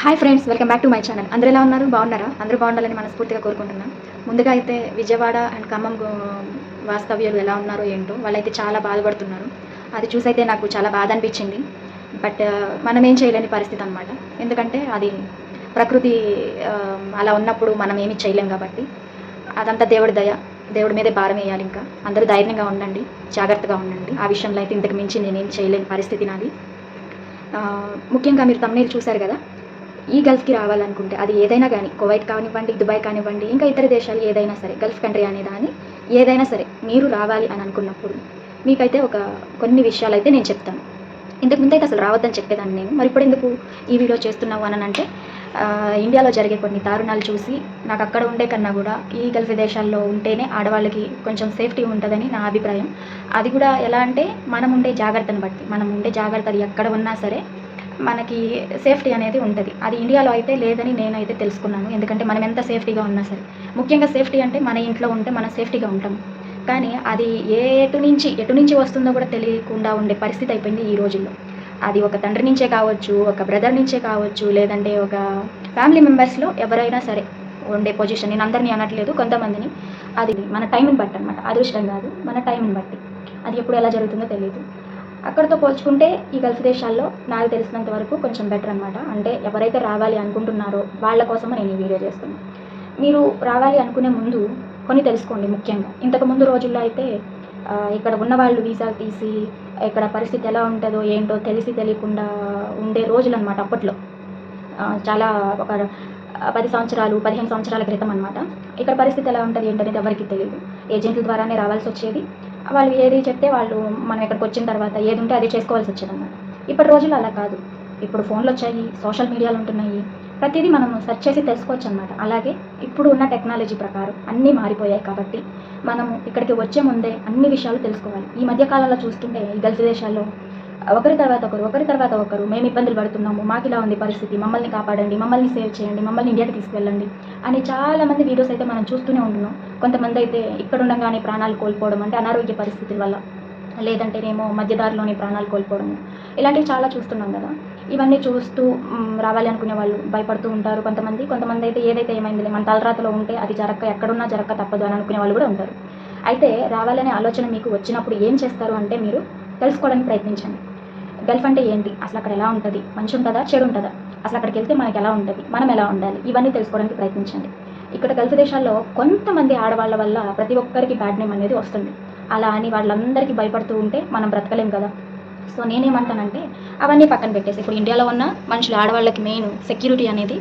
Hi friends welcome back to my channel అందరూ ఎలా ఉన్నారు? బాగున్నారా? అందరూ బాగుండాలని మనస్ఫూర్తిగా కోరుకుంటున్నాను ముందుగా అయితే విజయవాడ అండ్ ఖమ్మం వాస్తవ్యులు ఎలా ఉన్నారో ఏంటో వాళ్ళైతే చాలా బాధపడుతున్నారు. అది చూసైతే నాకు చాలా బాధ అనిపించింది. బట్ uh, మనం ఏం చేయలేని పరిస్థితి అనమాట ఎందుకంటే అది ప్రకృతి uh, అలా ఉన్నప్పుడు మనం ఏమి చేయలేం కాబట్టి. అదంతా దేవుడి దయ దేవుడి మీదే భారం వేయాలి ఇంకా. అందరూ ధైర్యంగా ఉండండి జాగ్రత్తగా ఉండండి. ఆ విషయంలో అయితే ఇంతకు మించి నేనేం చేయలేని పరిస్థితి నాది. Uh, ముఖ్యంగా మీరు తమ్నేలు చూశారు కదా? ఈ గల్ఫ్కి రావాలనుకుంటే అది ఏదైనా కానీ కువైట్ కానివ్వండి దుబాయ్ కానివ్వండి ఇంకా ఇతర దేశాలు ఏదైనా సరే గల్ఫ్ కంట్రీ అనే దాని ఏదైనా సరే మీరు రావాలి అని అనుకున్నప్పుడు మీకైతే ఒక కొన్ని విషయాలు అయితే నేను చెప్తాను. ఇంతకుముందు అయితే అసలు రావద్దని చెప్పేదాన్ని నేను. మరి ఇప్పుడు ఎందుకు ఈ వీడియో చేస్తున్నావు అని అంటే ఇండియాలో జరిగే కొన్ని దారుణాలు చూసి నాకు అక్కడ ఉండే కన్నా కూడా ఈ గల్ఫ్ దేశాల్లో ఉంటేనే ఆడవాళ్ళకి కొంచెం సేఫ్టీ ఉంటుందని నా అభిప్రాయం. అది కూడా ఎలా అంటే మనం ఉండే జాగ్రత్తను బట్టి మనం ఉండే జాగ్రత్త అది ఎక్కడ ఉన్నా సరే మనకి సేఫ్టీ అనేది ఉంటుంది. అది ఇండియాలో అయితే లేదని నేనైతే తెలుసుకున్నాను. ఎందుకంటే మనం ఎంత సేఫ్టీగా ఉన్నా సరే. ముఖ్యంగా సేఫ్టీ అంటే మన ఇంట్లో ఉంటే మనం సేఫ్టీగా ఉంటాం. కానీ అది ఏ ఎటు నుంచి ఎటు నుంచి వస్తుందో కూడా తెలియకుండా ఉండే పరిస్థితి అయిపోయింది ఈ రోజుల్లో. అది ఒక తండ్రి నుంచే కావచ్చు ఒక బ్రదర్ నుంచే కావచ్చు లేదంటే ఒక ఫ్యామిలీ మెంబర్స్లో ఎవరైనా సరే ఉండే పొజిషన్. నేను అందరినీ అనట్లేదు కొంతమందిని. అది మన టైంని బట్టి అనమాట అదృష్టం కాదు మన టైంని బట్టి. అది ఎప్పుడు ఎలా జరుగుతుందో తెలియదు. అక్కడితో పోల్చుకుంటే ఈ గల్ఫ్ దేశాల్లో నాకు తెలిసినంత వరకు కొంచెం బెటర్ అనమాట అంటే ఎవరైతే రావాలి అనుకుంటున్నారో వాళ్ళ కోసం నేను ఈ వీడియో చేస్తున్నాను మీరు రావాలి అనుకునే ముందు కొన్ని తెలుసుకోండి ముఖ్యంగా. ఇంతకు ముందు రోజుల్లో అయితే ఇక్కడ ఉన్న వాళ్ళు వీసాలు తీసి ఇక్కడ పరిస్థితి ఎలా ఉంటుందో ఏంటో తెలిసి తెలియకుండా ఉండే రోజులు అనమాట అప్పట్లో చాలా ఒక పది సంవత్సరాలు పదిహేను సంవత్సరాల క్రితం అనమాట ఇక్కడ పరిస్థితి ఎలా ఉంటుంది ఏంటనేది ఎవరికి తెలియదు ఏజెంట్ల ద్వారానే రావాల్సి వచ్చేది. వాళ్ళు ఏది చెప్తే వాళ్ళు మనం ఇక్కడికి వచ్చిన తర్వాత ఏది ఉంటే అది చేసుకోవాల్సి వచ్చేదన్నమాట. ఇప్పటి రోజుల్లో అలా కాదు. ఇప్పుడు ఫోన్లు వచ్చాయి సోషల్ మీడియాలు ఉంటున్నాయి. ప్రతిదీ మనం సెర్చ్ చేసి తెలుసుకోవచ్చు అనమాట అలాగే ఇప్పుడు ఉన్న టెక్నాలజీ ప్రకారం అన్నీ మారిపోయాయి కాబట్టి మనము ఇక్కడికి వచ్చే ముందే అన్ని విషయాలు తెలుసుకోవాలి. ఈ మధ్య కాలంలో చూస్తుంటే ఈ గల్ఫ్ దేశాల్లో ఒకరి తర్వాత ఒకరు ఒకరి తర్వాత ఒకరు. మేము ఇబ్బందులు పడుతున్నాము. మాకు ఇలా ఉంది పరిస్థితి. మమ్మల్ని కాపాడండి. మమ్మల్ని సేవ్ చేయండి. మమ్మల్ని ఇండియాకి తీసుకువెళ్ళండి అని చాలామంది వీడియోస్ అయితే మనం చూస్తూనే ఉంటున్నాం. కొంతమంది అయితే ఇక్కడ ఉండగానే ప్రాణాలు కోల్పోవడం అంటే అనారోగ్య పరిస్థితుల వల్ల. లేదంటేనేమో మధ్యదారిలోనే ప్రాణాలు కోల్పోవడం. ఇలాంటివి చాలా చూస్తున్నాం కదా. ఇవన్నీ చూస్తూ రావాలి అనుకునే వాళ్ళు భయపడుతూ ఉంటారు కొంతమంది. కొంతమంది అయితే ఏదైతే ఏమైందిలే మన తలరాతలో ఉంటే అది జరక్క ఎక్కడున్నా జరక్క తప్పదు అని అనుకునే వాళ్ళు కూడా ఉంటారు. అయితే రావాలనే ఆలోచన మీకు వచ్చినప్పుడు ఏం చేస్తారు అంటే మీరు తెలుసుకోవడానికి ప్రయత్నించండి. గల్ఫ్ అంటే ఏంటి? అసలు అక్కడ ఎలా ఉంటుంది? మంచి ఉంటుందా? చెడు ఉంటుందా? అసలు అక్కడికి వెళ్తే మనకి ఎలా ఉంటుంది? మనం ఎలా ఉండాలి? ఇవన్నీ తెలుసుకోవడానికి ప్రయత్నించండి. ఇక్కడ గల్ఫ్ దేశాల్లో కొంతమంది ఆడవాళ్ళ వల్ల ప్రతి ఒక్కరికి బ్యాడ్ నేమ్ అనేది వస్తుంది. అలా అని వాళ్ళందరికీ భయపడుతూ ఉంటే మనం బ్రతకలేం కదా? సో నేనేమంటానంటే అవన్నీ పక్కన పెట్టేసి ఇప్పుడు ఇండియాలో ఉన్న మనుషులు ఆడవాళ్ళకి మెయిన్ సెక్యూరిటీ అనేది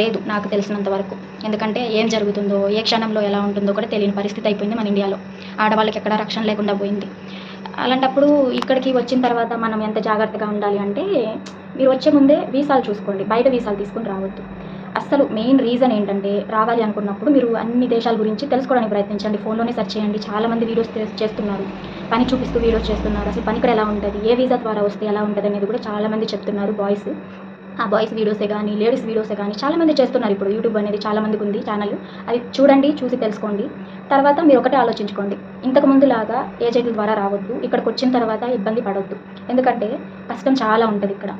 లేదు నాకు తెలిసినంత వరకు. ఎందుకంటే ఏం జరుగుతుందో ఏ క్షణంలో ఎలా ఉంటుందో కూడా తెలియని పరిస్థితి అయిపోయింది మన ఇండియాలో. ఆడవాళ్ళకి ఎక్కడ రక్షణ లేకుండా పోయింది. అలాంటప్పుడు ఇక్కడికి వచ్చిన తర్వాత మనం ఎంత జాగ్రత్తగా ఉండాలి అంటే మీరు వచ్చే ముందే వీసాలు చూసుకోండి బయట వీసాలు తీసుకుని రావద్దు. అస్సలు మెయిన్ రీజన్ ఏంటంటే రావాలి అనుకున్నప్పుడు మీరు అన్ని దేశాల గురించి తెలుసుకోవడానికి ప్రయత్నించండి. ఫోన్లోనే సెర్చ్ చేయండి. చాలామంది వీడియోస్ చేస్తున్నారు. పని చూపిస్తూ వీడియోస్ చేస్తున్నారు. అసలు పని ఇక్కడ ఎలా ఉంటుంది? ఏ వీసా ద్వారా వస్తే ఎలా ఉంటుంది అనేది కూడా చాలామంది చెప్తున్నారు బాయ్స్. బాయ్స్ వీడియోసే కానీ లేడీస్ వీడియోసే కానీ చాలా మంది చేస్తున్నారు ఇప్పుడు. యూట్యూబ్ అనేది చాలా మందికి ఉంది ఛానల్ అది చూడండి చూసి తెలుసుకోండి. తర్వాత మీరు ఒకటే ఆలోచించుకోండి. ఇంతకు ముందులాగా ఏజెంట్ల ద్వారా రావద్దు. ఇక్కడికి వచ్చిన తర్వాత ఇబ్బంది పడవద్దు ఎందుకంటే కష్టం చాలా ఉంటుంది ఇక్కడ.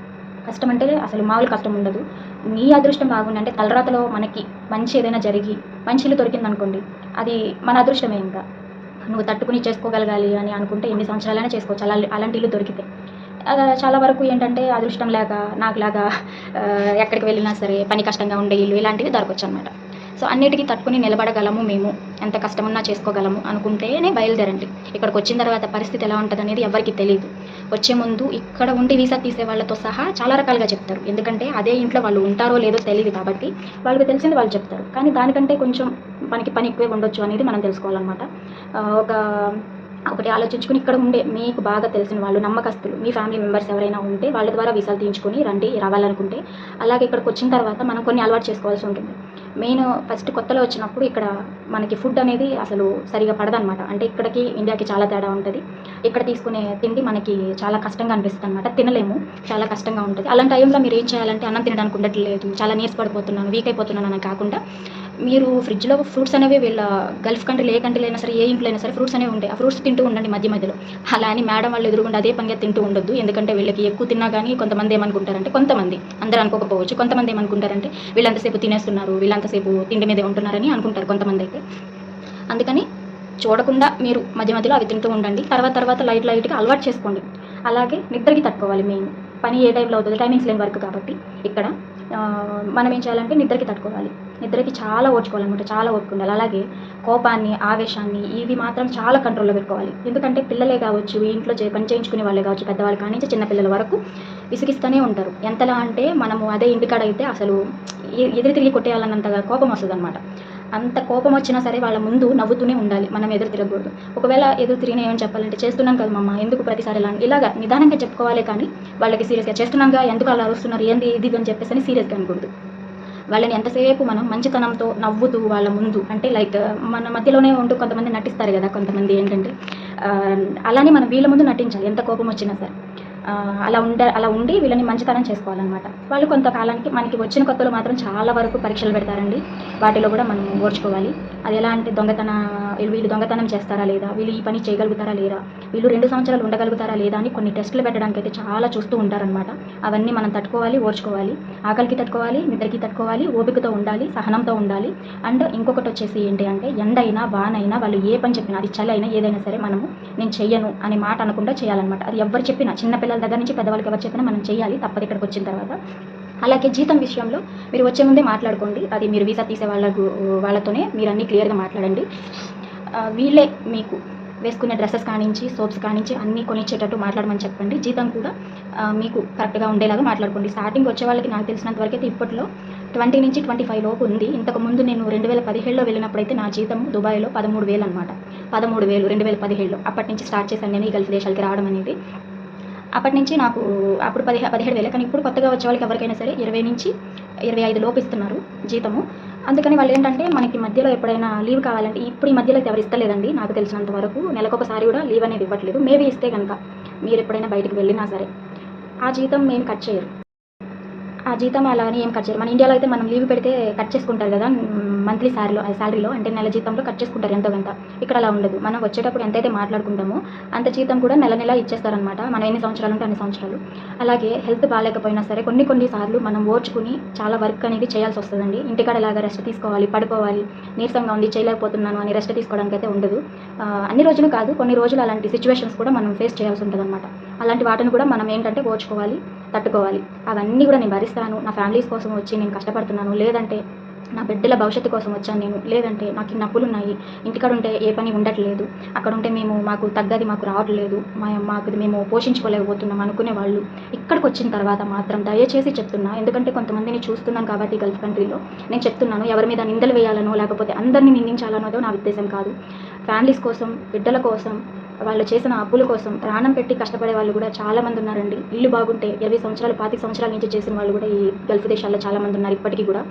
కష్టం అంటే అసలు మామూలు కష్టం ఉండదు. మీ అదృష్టం బాగుంది అంటే తలరాతలో మనకి మంచి ఏదైనా జరిగి మంచి ఇల్లు దొరికింది అనుకోండి అది మన అదృష్టమే ఇంకా. నువ్వు తట్టుకుని చేసుకోగలగాలి అని అనుకుంటే ఎన్ని సంవత్సరాలైనా చేసుకోవచ్చు. అలా అలాంటి ఇల్లు దొరికితే. చాలా వరకు ఏంటంటే అదృష్టం లేక నాకులాగా ఎక్కడికి వెళ్ళినా సరే పని కష్టంగా ఉండే ఇల్లు ఇలాంటివి దొరకవచ్చు అనమాట సో అన్నిటికీ తట్టుకుని నిలబడగలము మేము. ఎంత కష్టమున్నా చేసుకోగలము అనుకుంటేనే బయలుదేరండి. ఇక్కడికి వచ్చిన తర్వాత పరిస్థితి ఎలా ఉంటుంది అనేది ఎవరికి తెలియదు వచ్చే ముందు ఇక్కడ ఉండి వీసా తీసే వాళ్ళతో సహా చాలా రకాలుగా చెప్తారు. ఎందుకంటే అదే ఇంట్లో వాళ్ళు ఉంటారో లేదో తెలియదు కాబట్టి వాళ్ళకి తెలిసింది వాళ్ళు చెప్తారు. కానీ దానికంటే కొంచెం పనికి పని ఎక్కువే ఉండొచ్చు అనేది మనం తెలుసుకోవాలన్నమాట. ఒక ఒకటి ఆలోచించుకుని ఇక్కడ ఉండే మీకు బాగా తెలిసిన వాళ్ళు నమ్మకస్తులు మీ ఫ్యామిలీ మెంబర్స్ ఎవరైనా ఉంటే వాళ్ళ ద్వారా వీసాలు తీయించుకొని రండి రావాలనుకుంటే. అలాగే ఇక్కడికి వచ్చిన తర్వాత మనం కొన్ని అలవాటు చేసుకోవాల్సి ఉంటుంది. మెయిన్ ఫస్ట్ కొత్తలో వచ్చినప్పుడు ఇక్కడ మనకి ఫుడ్ అనేది అసలు సరిగా పడదనమాట అంటే ఇక్కడికి ఇండియాకి చాలా తేడా ఉంటుంది. ఇక్కడ తీసుకునే తిండి మనకి చాలా కష్టంగా అనిపిస్తుంది అనమాట తినలేము చాలా కష్టంగా ఉంటుంది. అలాంటి టైంలో మీరు ఏం చేయాలంటే అన్నం తినడానికి ఉండట్లేదు చాలా నీరస పడిపోతున్నాను వీక్ అయిపోతున్నాను అని కాకుండా మీరు ఫ్రిడ్జ్లో ఫ్రూట్స్ అనేవి వీళ్ళ గల్ఫ్ కంట్రీలు ఏ కంట్రీలో అయినా సరే ఏ ఇంట్లో అయినా సరే ఫ్రూట్స్ అనేవి ఉంటాయి. ఆ ఫ్రూట్స్ తింటూ ఉండండి మధ్య మధ్యలో. అలా అని మేడం వాళ్ళు ఎదురుగుండా అదే పనిగా తింటూ ఉండొద్దు. ఎందుకంటే వీళ్ళకి ఎక్కువ తిన్నా కానీ కొంతమంది ఏమనుకుంటారంటే కొంతమంది అందరూ అనుకోకపోవచ్చు. కొంతమంది ఏమనుకుంటారంటే వీళ్ళంతసేపు తినేస్తున్నారు వీళ్ళంతసేపు తిండి మీదే ఉంటున్నారని అనుకుంటారు కొంతమంది అయితే. అందుకని చూడకుండా మీరు మధ్య మధ్యలో అవి తింటూ ఉండండి. తర్వాత తర్వాత లైట్ లైట్గా అలవాటు చేసుకోండి. అలాగే నిద్రకి తట్టుకోవాలి మెయిన్. పని ఏ టైంలో అవుతుంది టైమింగ్స్ లేని వర్క్ కాబట్టి ఇక్కడ మనం ఏం చేయాలంటే నిద్రకి తట్టుకోవాలి. నిద్రకి చాలా ఓర్చుకోవాలన్నమాట చాలా ఓర్పు ఉండాలి అలాగే కోపాన్ని ఆవేశాన్ని ఇవి మాత్రం చాలా కంట్రోల్లో పెట్టుకోవాలి. ఎందుకంటే పిల్లలే కావచ్చు ఇంట్లో చే పని చేయించుకునే వాళ్ళే కావచ్చు పెద్దవాళ్ళు కానీ నుంచి వరకు విసిగిస్తూనే ఉంటారు. ఎంతలా అంటే మనము అదే ఇంటికాడ అయితే అసలు ఎదురు తిరిగి కొట్టేయాలన్నంతగా కోపం వస్తుంది అనమాట అంత కోపం వచ్చినా సరే వాళ్ళ ముందు నవ్వుతూనే ఉండాలి. మనం ఎదురు తిరగకూడదు. ఒకవేళ ఎదురు తిరిగిన ఏమని చెప్పాలంటే చేస్తున్నాం కదా మమ్మ ఎందుకు ప్రతిసారి ఇలా ఇలాగా నిదానంగా చెప్పుకోవాలి కానీ వాళ్ళకి సీరియస్గా చేస్తున్నాంగా ఎందుకు అలా అరుస్తున్నారు ఏంది ఇది ఇది అని చెప్పేసి అని సీరియస్గా అనకూడదు. వాళ్ళని ఎంతసేపు మనం మంచితనంతో నవ్వుతూ వాళ్ళ ముందు అంటే లైక్ మన మధ్యలోనే ఉంటూ కొంతమంది నటిస్తారు కదా కొంతమంది ఏంటంటే అలానే మనం వీళ్ళ ముందు నటించాలి ఎంత కోపం వచ్చినా సరే. అలా ఉండ అలా ఉండి వీళ్ళని మంచితనం చేసుకోవాలన్నమాట. వాళ్ళు కొంతకాలానికి మనకి వచ్చిన కొత్తలో మాత్రం చాలా వరకు పరీక్షలు పెడతారండి. వాటిలో కూడా మనం ఓర్చుకోవాలి. అది ఎలా అంటే దొంగతన వీళ్ళు దొంగతనం చేస్తారా లేదా? వీళ్ళు ఈ పని చేయగలుగుతారా లేదా? వీళ్ళు రెండు సంవత్సరాలు ఉండగలుగుతారా లేదా అని కొన్ని టెస్టులు పెట్టడానికి అయితే చాలా చూస్తూ ఉంటారనమాట అవన్నీ మనం తట్టుకోవాలి ఓర్చుకోవాలి. ఆకలికి తట్టుకోవాలి నిద్రకి తట్టుకోవాలి ఓపికతో ఉండాలి సహనంతో ఉండాలి. అండ్ ఇంకొకటి వచ్చేసి ఏంటి అంటే ఎండైనా వానైనా వాళ్ళు ఏ పని చెప్పినా అది చలి అయినా ఏదైనా సరే మనము నేను చెయ్యను అనే మాట అనకుండా చేయాలన్నమాట. అది ఎవరు చెప్పినా చిన్నపిల్లల దగ్గర నుంచి పెద్దవాళ్ళకి ఎవరు చెప్పినా మనం చేయాలి తప్పదు ఇక్కడికి వచ్చిన తర్వాత. అలాగే జీతం విషయంలో మీరు వచ్చే ముందే మాట్లాడుకోండి. అది మీరు వీసా తీసే వాళ్ళకు వాళ్ళతోనే మీరు అన్నీ క్లియర్గా మాట్లాడండి. వీళ్ళే మీకు వేసుకునే డ్రెస్సెస్ కానించి సోప్స్ కానించి అన్నీ కొనిచ్చేటట్టు మాట్లాడమని చెప్పండి. జీతం కూడా మీకు కరెక్ట్గా ఉండేలాగా మాట్లాడుకోండి. స్టార్టింగ్ వచ్చే వాళ్ళకి నాకు తెలిసినంత వరకు అయితే ఇప్పట్లో ట్వంటీ నుంచి ట్వంటీ ఫైవ్ లోపు ఉంది. ఇంతకు ముందు నేను రెండు వేల పదిహేడులో వెళ్ళినప్పుడైతే నా జీతం దుబాయ్లో పదమూడు వేలు అనమాట పదమూడు వేలు రెండు వేల పదిహేడులో అప్పటి నుంచి స్టార్ట్ చేశాను నేను ఈ గల్ఫ్ దేశాలకి రావడం అనేది. అప్పటి నుంచి నాకు అప్పుడు పదిహే పదిహేడు వేలు. కానీ ఇప్పుడు కొత్తగా వచ్చే వాళ్ళకి ఎవరికైనా సరే ఇరవై నుంచి ఇరవై ఐదు లోపు ఇస్తున్నారు జీతము. అందుకని వాళ్ళు ఏంటంటే మనకి మధ్యలో ఎప్పుడైనా లీవ్ కావాలంటే ఇప్పుడు ఈ మధ్యలో ఎవరు ఇస్తలేదండి నాకు తెలిసినంత వరకు. నెలకొకసారి కూడా లీవ్ అనేది ఇవ్వట్లేదు. మేబీ ఇస్తే కనుక మీరు ఎప్పుడైనా బయటకు వెళ్ళినా సరే. ఆ జీతం మేము కట్ చేయరు. ఆ జీతం అలా అని ఏం కట్ చేయరు. మన ఇండియాలో అయితే మనం లీవ్ పెడితే కట్ చేసుకుంటారు కదా మంత్లీ శారీలో శాలరీలో అంటే నెల జీతంలో కట్ చేసుకుంటారు ఎంతో కొంత. ఇక్కడ అలా ఉండదు. మనం వచ్చేటప్పుడు ఎంతైతే మాట్లాడుకుంటామో అంత జీతం కూడా నెల నెల ఇచ్చేస్తారనమాట మనం ఎన్ని సంవత్సరాలు ఉంటే అన్ని సంవత్సరాలు. అలాగే హెల్త్ బాగాలేకపోయినా సరే కొన్ని కొన్ని సార్లు మనం ఓర్చుకుని చాలా వర్క్ అనేది చేయాల్సి వస్తుందండి. ఇంటికాడ ఇలాగా రెస్ట్ తీసుకోవాలి పడుకోవాలి నీరసంగా ఉంది చేయలేకపోతున్నాను అని రెస్ట్ తీసుకోవడానికి అయితే ఉండదు అన్ని రోజులు కాదు కొన్ని రోజులు అలాంటి సిచ్యువేషన్స్ కూడా మనం ఫేస్ చేయాల్సి ఉంటుంది అనమాట అలాంటి వాటిని కూడా మనం ఏంటంటే ఓర్చుకోవాలి తట్టుకోవాలి. అవన్నీ కూడా నేను భరిస్తాను. నా ఫ్యామిలీస్ కోసం వచ్చి నేను కష్టపడుతున్నాను. లేదంటే నా బిడ్డల భవిష్యత్తు కోసం వచ్చాను నేను. లేదంటే నాకు ఇన్ని అప్పులు ఉన్నాయి. ఇంటికాడ ఉంటే ఏ పని ఉండట్లేదు. అక్కడ ఉంటే మేము మాకు తగ్గది మాకు రావట్లేదు. మా మాకు మేము పోషించుకోలేకపోతున్నాం అనుకునే వాళ్ళు ఇక్కడికి వచ్చిన తర్వాత మాత్రం దయచేసి చెప్తున్నా. ఎందుకంటే కొంతమందిని చూస్తున్నాను కాబట్టి గల్ఫ్ కంట్రీలో. నేను చెప్తున్నాను ఎవరి మీద నిందలు వేయాలనో లేకపోతే అందరినీ నిందించాలన్నదో నా ఉద్దేశం కాదు. ఫ్యామిలీస్ కోసం బిడ్డల కోసం వాళ్ళు చేసిన అప్పుల కోసం ప్రాణం పెట్టి కష్టపడే వాళ్ళు కూడా చాలా మంది ఉన్నారండి. ఇల్లు బాగుంటే ఇరవై సంవత్సరాలు పాతిక సంవత్సరాల నుంచి చేసిన వాళ్ళు కూడా ఈ గల్ఫ్ దేశాల్లో చాలా మంది ఉన్నారు ఇప్పటికీ కూడా.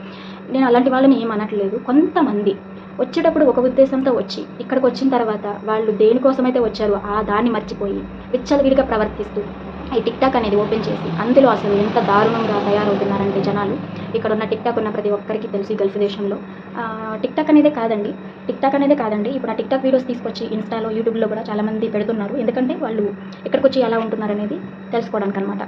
నేను అలాంటి వాళ్ళని ఏం అనట్లేదు. కొంతమంది వచ్చేటప్పుడు ఒక ఉద్దేశంతో వచ్చి ఇక్కడికి వచ్చిన తర్వాత వాళ్ళు దేనికోసమైతే వచ్చారో ఆ దాన్ని మర్చిపోయి విచ్చలవిడిగా ప్రవర్తిస్తూ ఈ టిక్టాక్ అనేది ఓపెన్ చేసి అందులో అసలు ఎంత దారుణంగా తయారవుతున్నారంటే జనాలు. ఇక్కడ ఉన్న టిక్టాక్ ఉన్న ప్రతి ఒక్కరికి తెలుసు గల్ఫ్ దేశంలో. టిక్టాక్ అనేది అనేదే కాదండి. టిక్టాక్ అనేది అనేదే కాదండి. ఇప్పుడు ఆ టిక్టాక్ వీడియోస్ తీసుకొచ్చి ఇన్స్టాలో యూట్యూబ్లో కూడా చాలామంది పెడుతున్నారు. ఎందుకంటే వాళ్ళు ఇక్కడికి వచ్చి ఎలా ఉంటున్నారు అనేది తెలుసుకోవడానికి అనమాట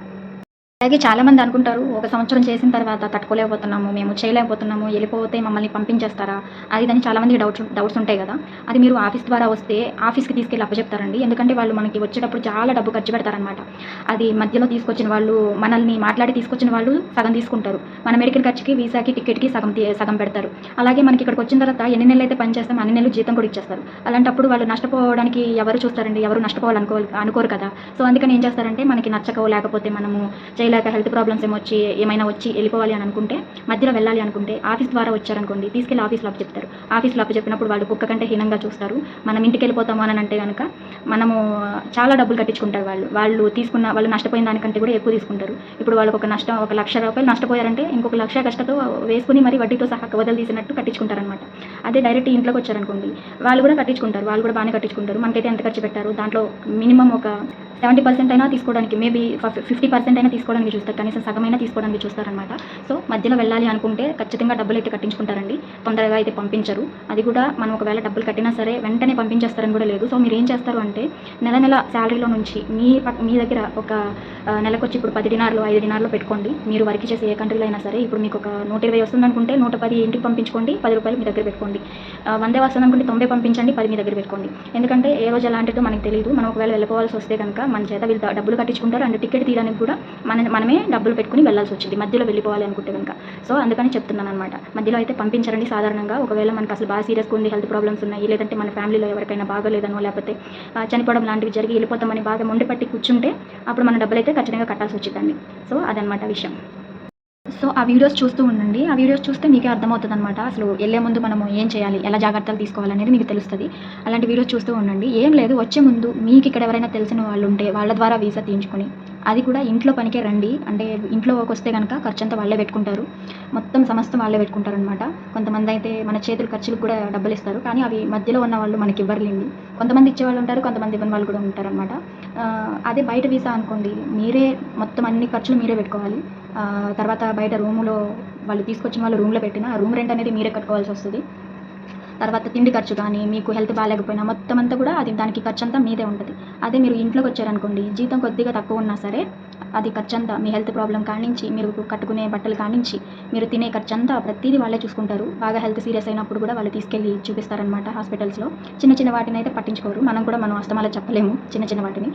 అలాగే చాలామంది అనుకుంటారు ఒక సంవత్సరం చేసిన తర్వాత తట్టుకోలేకపోతున్నాము మేము చేయలేకపోతున్నాము వెళ్ళిపోతే మమ్మల్ని పంపించేస్తారా? అది దాన్ని చాలామంది డౌట్స్ డౌట్స్ ఉంటాయి కదా. అది మీరు ఆఫీస్ ద్వారా వస్తే ఆఫీస్కి తీసుకెళ్ళి అప్పచెప్తారండి ఎందుకంటే వాళ్ళు మనకి వచ్చేటప్పుడు చాలా డబ్బు ఖర్చు పెడతారనమాట అది మధ్యలో తీసుకొచ్చిన వాళ్ళు మనల్ని మాట్లాడి తీసుకొచ్చిన వాళ్ళు సగం తీసుకుంటారు. మన మెడికల్ ఖర్చుకి వీసాకి టికెట్కి సగం తీ- సగం పెడతారు. అలాగే మనకి ఇక్కడికి వచ్చిన తర్వాత ఎన్ని నెలలు అయితే పనిచేస్తాం అన్ని నెలలు జీతం కూడా ఇచ్చేస్తారు. అలాంటప్పుడు వాళ్ళు నష్టపోవడానికి ఎవరు చూస్తారండి? ఎవరు నష్టపోవాలనుకో అనుకోరు కదా. సో అందుకని ఏం చేస్తారంటే మనకి నచ్చకో లేకపోతే మనము లేక హెల్త్ ప్రాబ్లమ్స్ ఏమో వచ్చి ఏమైనా వచ్చి వెళ్ళిపోవాలి అని అనుకుంటే మధ్యలో వెళ్ళాలి అనుకుంటే ఆఫీస్ ద్వారా వచ్చారనుకోండి తీసుకెళ్ళి ఆఫీస్లో చెప్తారు. ఆఫీస్లో చెప్పినప్పుడు వాళ్ళు కుక్క కంటే హీనంగా చూస్తారు. మనం ఇంటికి వెళ్ళిపోతాము అని అంటే కనుక మనము చాలా డబ్బులు కట్టించుకుంటారు వాళ్ళు. వాళ్ళు తీసుకున్న వాళ్ళు నష్టపోయిన దానికంటే కూడా ఎక్కువ తీసుకుంటారు. ఇప్పుడు వాళ్ళకి ఒక నష్టం ఒక లక్ష రూపాయలు నష్టపోయారంటే ఇంకొక లక్ష కష్టతో వేసుకుని మరి వడ్డీతో సహా వదలు తీసినట్టు కట్టించుకుంటారనమాట అదే డైరెక్ట్ ఇంట్లోకి వచ్చారనుకోండి వాళ్ళు కూడా కట్టించుకుంటారు. వాళ్ళు కూడా బాగానే కట్టించుకుంటారు. మనకైతే ఎంత ఖర్చు పెట్టారు? దాంట్లో మినిమం ఒక సెవెంటీ పర్సెంట్ అయినా తీసుకోవడానికి మేబీ ఫిఫ్టీ పర్సెంట్ అయినా తీసుకోవడానికి తీసుకోవడానికి చూస్తారు కనీసం సగమైనా తీసుకోవడానికి చూస్తారనమాట. సో మధ్యలో వెళ్ళాలి అనుకుంటే ఖచ్చితంగా డబ్బులు అయితే కట్టించుకుంటారండి. తొందరగా అయితే పంపించరు. అది కూడా మనం ఒకవేళ డబ్బులు కట్టినా సరే వెంటనే పంపించేస్తారని కూడా లేదు. సో మీరు ఏం చేస్తారు అంటే నెల నెల శాలరీలో నుంచి మీ మీ దగ్గర ఒక నెలకొచ్చి ఇప్పుడు పది దినార్లు ఐదు దినార్లు పెట్టుకోండి. మీరు వర్క్ చేసే ఏ కంట్రీలో అయినా సరే ఇప్పుడు మీకు ఒక నూట ఇరవై వస్తుంది అనుకుంటే నూట పది ఇంటికి పంపించుకోండి పది రూపాయలు మీ దగ్గర పెట్టుకోండి. వందే వస్తుంది అనుకుంటే తొంభై పంపించండి పది మీ దగ్గర పెట్టుకోండి. ఎందుకంటే ఏ రోజు ఎలాంటిదో మనకు తెలియదు మనం ఒకవేళ వెళ్ళిపోవాల్సి వస్తే కనుక మన చేత వీళ్ళు డబ్బులు కట్టించుకుంటారు. అండ్ టికెట్ తీయడానికి కూడా మన మనమే డబ్బులు పెట్టుకుని వెళ్ళాల్సి వచ్చింది. మధ్యలో వెళ్ళిపోవాలి అనుకుంటే కనుక సో అందుకని చెప్తున్నాను అనమాట మధ్యలో అయితే పంపించరండి సాధారణంగా. ఒకవేళ మనకు అసలు బాగా సీరియస్గా ఉంది హెల్త్ ప్రాబ్లమ్స్ ఉన్నాయి లేదంటే మన ఫ్యామిలీలో ఎవరికైనా బాగోలేదనో లేకపోతే చనిపోవడం లాంటివి జరిగి వెళ్ళిపోతామని బాగా మొండి పట్టి కూర్చుంటే అప్పుడు మన డబ్బులు అయితే ఖచ్చితంగా కట్టాల్సి వచ్చిందండి సో అదనమాట విషయం. సో ఆ వీడియోస్ చూస్తూ ఉండండి. ఆ వీడియోస్ చూస్తే మీకే అర్థమవుతుంది అనమాట అసలు వెళ్ళే ముందు మనము ఏం చేయాలి? ఎలా జాగ్రత్తలు తీసుకోవాలనేది మీకు తెలుస్తుంది. అలాంటి వీడియోస్ చూస్తూ ఉండండి. ఏం లేదు వచ్చే ముందు మీకు ఇక్కడ ఎవరైనా తెలిసిన వాళ్ళు ఉంటే వాళ్ళ ద్వారా వీసా తీయించుకొని అది కూడా ఇంట్లో పనికే రండి. అంటే ఇంట్లో వస్తే కనుక ఖర్చు అంతా వాళ్ళే పెట్టుకుంటారు. మొత్తం సమస్తం వాళ్ళే పెట్టుకుంటారు అనమాట కొంతమంది అయితే మన చేతుల ఖర్చులకు కూడా డబ్బులు ఇస్తారు కానీ అవి మధ్యలో ఉన్న వాళ్ళు మనకి ఇవ్వరులేండి. కొంతమంది ఇచ్చేవాళ్ళు ఉంటారు కొంతమంది ఇవ్వని వాళ్ళు కూడా ఉంటారు అనమాట అదే బయట వీసా అనుకోండి. మీరే మొత్తం అన్ని ఖర్చులు మీరే పెట్టుకోవాలి. తర్వాత బయట రూములో వాళ్ళు తీసుకొచ్చిన వాళ్ళు రూమ్లో పెట్టిన ఆ రూమ్ రెంట్ అనేది మీరే కట్టుకోవాల్సి వస్తుంది. తర్వాత తిండి ఖర్చు కానీ మీకు హెల్త్ బాగాలేకపోయినా మొత్తం అంతా కూడా అది దానికి ఖర్చు అంతా మీదే ఉంటుంది. అదే మీరు ఇంట్లోకి వచ్చారనుకోండి జీతం కొద్దిగా తక్కువ ఉన్నా సరే అది ఖర్చు మీ హెల్త్ ప్రాబ్లం కానించి మీరు కట్టుకునే బట్టలు కానించి మీరు తినే ఖర్చు అంతా ప్రతిదీ వాళ్ళే చూసుకుంటారు. బాగా హెల్త్ సీరియస్ అయినప్పుడు కూడా వాళ్ళు తీసుకెళ్ళి చూపిస్తారనమాట హాస్పిటల్స్లో. చిన్న చిన్న వాటిని అయితే పట్టించుకోరు. మనం కూడా మనం అస్తమాలో చెప్పలేము చిన్న చిన్న వాటిని.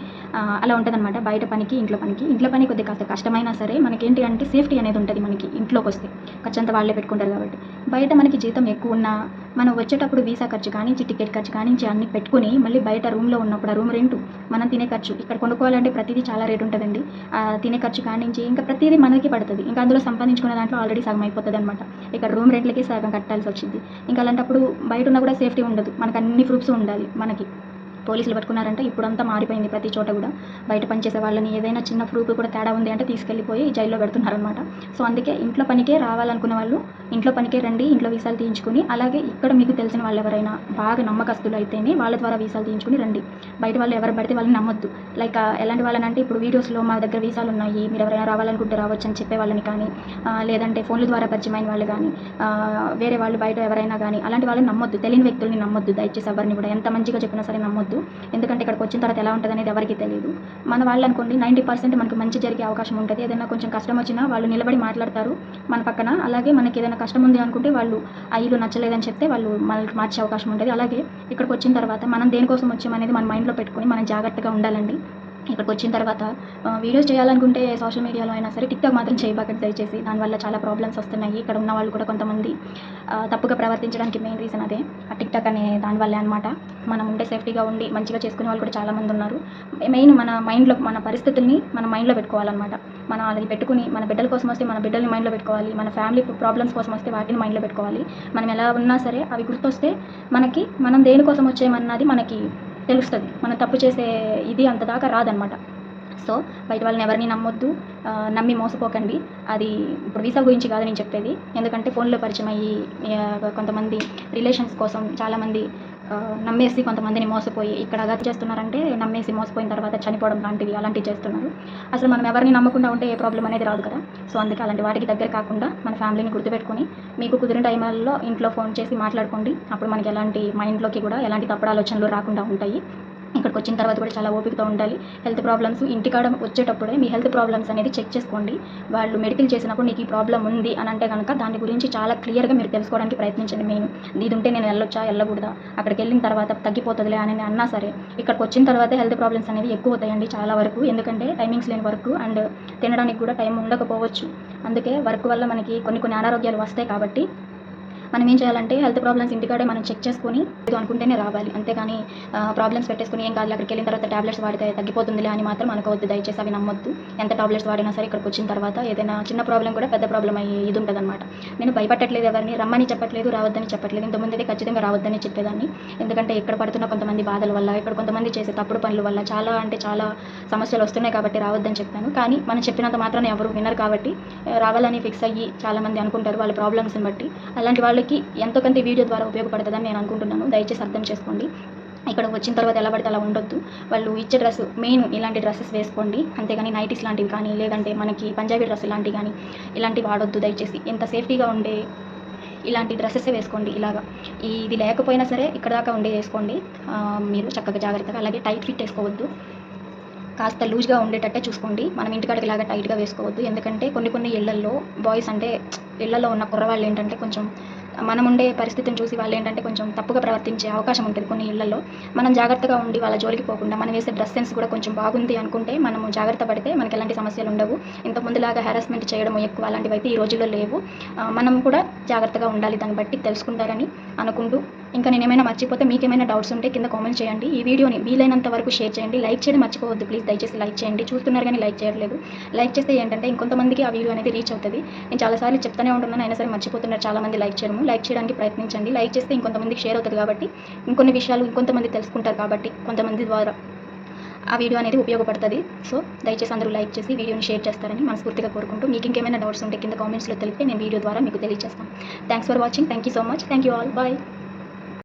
అలా ఉంటుందన్నమాట. బయట పనికి ఇంట్లో పనికి. ఇంట్లో పని కొద్దిగా కాస్త కష్టమైనా సరే మనకేంటి అంటే సేఫ్టీ అనేది ఉంటుంది మనకి ఇంట్లోకి వస్తే ఖర్చు అంతా వాళ్ళే పెట్టుకుంటారు కాబట్టి. బయట మనకి జీతం ఎక్కువ ఉన్నా మనం వచ్చేటప్పుడు వీసా ఖర్చు కానించి టికెట్ ఖర్చు కానించి అన్ని పెట్టుకుని మళ్ళీ బయట రూమ్లో ఉన్నప్పుడు ఆ రూమ్ రెంట్ మనం తినే ఖర్చు. ఇక్కడ కొనుక్కోవాలంటే ప్రతిదీ చాలా రేట్ ఉంటుందండి. తినే ఖర్చు కానించి ఇంకా ప్రతిదీ మనకి పడుతుంది. ఇంకా అందులో సంపాదించుకున్న దాంట్లో ఆల్రెడీ సగం అయిపోతుంది అనమాట ఇక్కడ రూమ్ రెంట్లకి సగం కట్టాల్సి వచ్చింది. ఇంకా అలాంటప్పుడు బయట ఉన్నా కూడా సేఫ్టీ ఉండదు. మనకు అన్ని ప్రూఫ్స్ ఉండాలి మనకి. పోలీసులు పట్టుకున్నారంటే ఇప్పుడంతా మారిపోయింది ప్రతి చోట కూడా. బయట పనిచేసే వాళ్ళని ఏదైనా చిన్న ప్రూఫ్ కూడా తేడా ఉంది అంటే తీసుకెళ్ళిపోయి జైల్లో పెడుతున్నారనమాట సో అందుకే ఇంట్లో పనికే రావాలనుకున్న వాళ్ళు ఇంట్లో పనికే రండి ఇంట్లో వీసాలు తీయించుకుని అలాగే ఇక్కడ మీకు తెలిసిన వాళ్ళు ఎవరైనా బాగా నమ్మకస్తులు అయితేనే వాళ్ళ ద్వారా వీసాలు తీయించుకుని రండి. బయట వాళ్ళు ఎవరు పడితే వాళ్ళని నమ్మొద్దు. లైక్ ఎలాంటి వాళ్ళని అంటే ఇప్పుడు వీడియోస్లో మా దగ్గర వీసాలు ఉన్నాయి మీరు ఎవరైనా రావాలనుకుంటే రావచ్చు అని చెప్పే వాళ్ళని కానీ లేదంటే ఫోన్ల ద్వారా పరిచయమైన వాళ్ళు కానీ వేరే వాళ్ళు బయట ఎవరైనా కానీ అలాంటి వాళ్ళని నమ్మొద్దు. తెలియని వ్యక్తుల్ని నమ్మొద్దు దయచేసి ఎవరిని కూడా. ఎంత మంచిగా చెప్పినా సరే నమ్మొద్దు. ఎందుకంటే ఇక్కడికి వచ్చిన తర్వాత ఎలా ఉంటుంది అనేది ఎవరికి తెలియదు మన వాళ్ళు అనుకోండి నైంటీ పర్సెంట్ మనకి మంచి జరిగే అవకాశం ఉంటుంది. ఏదైనా కొంచెం కష్టం వచ్చినా వాళ్ళు నిలబడి మాట్లాడతారు మన పక్కన. అలాగే మనకి ఏదైనా కష్టం ఉంది అనుకుంటే వాళ్ళు ఆ ఇల్లు నచ్చలేదని చెప్తే వాళ్ళు మనకి మార్చే అవకాశం ఉంటుంది. అలాగే ఇక్కడికి వచ్చిన తర్వాత మనం దేనికోసం వచ్చామనేది మన మైండ్లో పెట్టుకొని మనం జాగ్రత్తగా ఉండాలండి. ఇక్కడికి వచ్చిన తర్వాత వీడియోస్ చేయాలనుకుంటే సోషల్ మీడియాలో అయినా సరే టిక్టాక్ మాత్రం చేయబాకండి దయచేసి. దానివల్ల చాలా ప్రాబ్లమ్స్ వస్తున్నాయి. ఇక్కడ ఉన్న వాళ్ళు కూడా కొంతమంది తప్పుగా ప్రవర్తించడానికి మెయిన్ రీజన్ అదే. ఆ టిక్టాక్ అనే దానివల్లే అనమాట మనం ఉండే సేఫ్టీగా ఉండి మంచిగా చేసుకునే వాళ్ళు కూడా చాలామంది ఉన్నారు. మెయిన్ మన మైండ్లో మన పరిస్థితుల్ని మన మైండ్లో పెట్టుకోవాలన్నమాట. మనం అది పెట్టుకుని మన బిడ్డల కోసం వస్తే మన బిడ్డల్ని మైండ్లో పెట్టుకోవాలి. మన ఫ్యామిలీ ప్రాబ్లమ్స్ కోసం వస్తే వాటిని మైండ్లో పెట్టుకోవాలి. మనం ఎలా ఉన్నా సరే అవి గుర్తొస్తే మనకి మనం దేనికోసం వచ్చేయమన్నది మనకి తెలుస్తుంది. మనం తప్పు చేసే ఇది అంత దాకా రాదనమాట. సో బయట వాళ్ళని ఎవరిని నమ్మొద్దు. నమ్మి మోసపోకండి. అది ఇప్పుడు వీసా గురించి కాదు నేను చెప్పేది. ఎందుకంటే ఫోన్లో పరిచయం అయ్యి కొంతమంది రిలేషన్స్ కోసం చాలామంది నమ్మేసి కొంతమందిని మోసపోయి ఇక్కడ గతి చేస్తున్నారంటే నమ్మేసి మోసపోయిన తర్వాత చనిపోవడం లాంటివి అలాంటివి చేస్తున్నారు. అసలు మనం ఎవరిని నమ్మకుండా ఉంటే ఏ ప్రాబ్లం అనేది రాదు కదా. సో అందుకే అలాంటి వాటికి దగ్గర కాకుండా మన ఫ్యామిలీని గుర్తుపెట్టుకొని మీకు కుదిరిన టైంలలో ఇంట్లో ఫోన్ చేసి మాట్లాడుకోండి. అప్పుడు మనకి ఎలాంటి మైండ్లోకి కూడా ఎలాంటి తప్పుడు ఆలోచనలు రాకుండా ఉంటాయి. ఇక్కడికి వచ్చిన తర్వాత కూడా చాలా ఓపికతో ఉండాలి. హెల్త్ ప్రాబ్లమ్స్ ఇంటికాడ వచ్చేటప్పుడే మీ హెల్త్ ప్రాబ్లమ్స్ అనేది చెక్ చేసుకోండి. వాళ్ళు మెడికల్ చేసినప్పుడు నీకు ఈ ప్రాబ్లం ఉంది అని అంటే కనుక దాని గురించి చాలా క్లియర్గా మీరు తెలుసుకోవడానికి ప్రయత్నించండి మెయిన్. ఇది ఉంటే నేను వెళ్ళొచ్చా వెళ్ళకూడదా? అక్కడికి వెళ్ళిన తర్వాత తగ్గిపోతుందిలే అని అన్నా సరే ఇక్కడికి వచ్చిన తర్వాత హెల్త్ ప్రాబ్లమ్స్ అనేవి ఎక్కువ అవుతాయండి చాలా వరకు. ఎందుకంటే టైమింగ్స్ లేని వర్క్ అండ్ తినడానికి కూడా టైం ఉండకపోవచ్చు. అందుకే వర్క్ వల్ల మనకి కొన్ని కొన్ని అనారోగ్యాలు వస్తాయి కాబట్టి మనం ఏం చేయాలంటే హెల్త్ ప్రాబ్లమ్స్ ఇంటికాడే మనం చెక్ చేసుకొని ఏదో అనుకుంటేనే రావాలి. అంతేగాని ప్రాబ్లమ్స్ పెట్టేసుకుని ఏం కాదు అక్కడికి వెళ్ళిన తర్వాత టాబ్లెట్స్ వాడితే తగ్గిపోతుందిలే అని మాత్రం అనుకోవద్దు. దయచేసి అవి నమ్మొద్దు. ఎంత టాబ్లెట్స్ వాడినా సరే ఇక్కడికి వచ్చిన తర్వాత ఏదైనా చిన్న ప్రాబ్లం కూడా పెద్ద ప్రాబ్లం అయ్యి ఇది ఉంటుందన్నమాట. నేను భయపట్టట్లేదు ఎవరిని రమ్మని చెప్పట్లేదు రావద్దని చెప్పట్లేదు. ఇంతకుముందు అయితే ఖచ్చితంగా రావద్దని చెప్పేదాన్ని. ఎందుకంటే ఇక్కడ పడుతున్న కొంతమంది బాధల వల్ల ఇక్కడ కొంతమంది చేసే తప్పుడు పనుల వల్ల చాలా అంటే చాలా సమస్యలు వస్తున్నాయి కాబట్టి రావద్దని చెప్పాను. కానీ మనం చెప్పినంత మాత్రం ఎవరు వినరు కాబట్టి రావాలని ఫిక్స్ అయ్యి చాలామంది అనుకుంటారు వాళ్ళ ప్రాబ్లమ్స్ని బట్టి. అలాంటి వాళ్ళు వాళ్ళకి ఎంతో కొంత వీడియో ద్వారా ఉపయోగపడుతుందని నేను అనుకుంటున్నాను. దయచేసి అర్థం చేసుకోండి. ఇక్కడ వచ్చిన తర్వాత ఎలా పడితే అలా ఉండొద్దు. వాళ్ళు ఇచ్చే డ్రెస్ మెయిన్ ఇలాంటి డ్రెస్సెస్ వేసుకోండి. అంతేగాని నైటీస్ లాంటివి కానీ లేదంటే మనకి పంజాబీ డ్రెస్ లాంటివి కానీ ఇలాంటివి వాడొద్దు దయచేసి. ఎంత సేఫ్టీగా ఉండే ఇలాంటి డ్రెస్సెస్ వేసుకోండి ఇలాగా. ఇది లేకపోయినా సరే ఇక్కడ దాకా ఉండే వేసుకోండి. మీరు చక్కగా జాగ్రత్తగా అలాగే టైట్ ఫిట్ వేసుకోవద్దు. కాస్త లూజ్గా ఉండేటట్టే చూసుకోండి. మనం ఇంటికాడికి ఇలాగా టైట్గా వేసుకోవద్దు. ఎందుకంటే కొన్ని కొన్ని ఇళ్ళల్లో బాయ్స్ అంటే ఇళ్ళలో ఉన్న కుర్రవాళ్ళు ఏంటంటే కొంచెం మనం ఉండే పరిస్థితిని చూసి వాళ్ళు ఏంటంటే కొంచెం తప్పుగా ప్రవర్తించే అవకాశం ఉంటుంది కొన్ని ఇళ్ళలో. మనం జాగ్రత్తగా ఉండి వాళ్ళ జోలికి పోకుండా మనం వేసే డ్రెస్ సెన్స్ కూడా కొంచెం బాగుంది అనుకుంటే మనము జాగ్రత్త పడితే మనకి ఎలాంటి సమస్యలు ఉండవు. ఇంతకుముందులాగా హెరాస్మెంట్ చేయడం ఎక్కువ అలాంటివి అయితే ఈ రోజుల్లో లేవు. మనం కూడా జాగ్రత్తగా ఉండాలి దాన్ని బట్టి తెలుసుకుంటారని అనుకుంటూ ఇంకా నేను ఏమైనా మర్చిపోతే మీకు ఏమైనా డౌట్స్ ఉంటే కింద కామెంట్ చేయండి. ఈ వీడియోని వీలైనంత వరకు షేర్ చేయండి. లైక్ చేయడం మర్చిపోవద్దు. ప్లీజ్ దయచేసి లైక్ చేయండి. చూస్తున్నారు కానీ లైక్ చేయట్లేదు. లైక్ చేస్తే ఏంటంటే ఇంకొంతమందికి ఆ వీడియో అనేది రీచ్ అవుతుంది. నేను చాలాసార్లు చెప్తానే ఉంటున్నాను. అయినా సరే మర్చిపోతున్నారు చాలామంది లైక్ చేయడము. లైక్ చేయడానికి ప్రయత్నించండి. లైక్ చేస్తే ఇంకొంతమందికి షేర్ అవుతుంది కాబట్టి ఇంకొన్ని విషయాలు ఇంకొంతమంది తెలుసుకుంటారు కాబట్టి కొంతమంది ద్వారా ఆ వీడియో అనేది ఉపయోగపడుతుంది. సో దయచేసి అందరూ లైక్ చేసి వీడియోని షేర్ చేస్తారని మనస్ఫూర్తిగా కోరుకుంటూ మీకు ఇంకేమైనా డౌట్స్ ఉంటే కింద కామెంట్స్లో తెలిపితే నేను వీడియో ద్వారా మీకు తెలియజేస్తాను thanks for watching thank you so much thank you all bye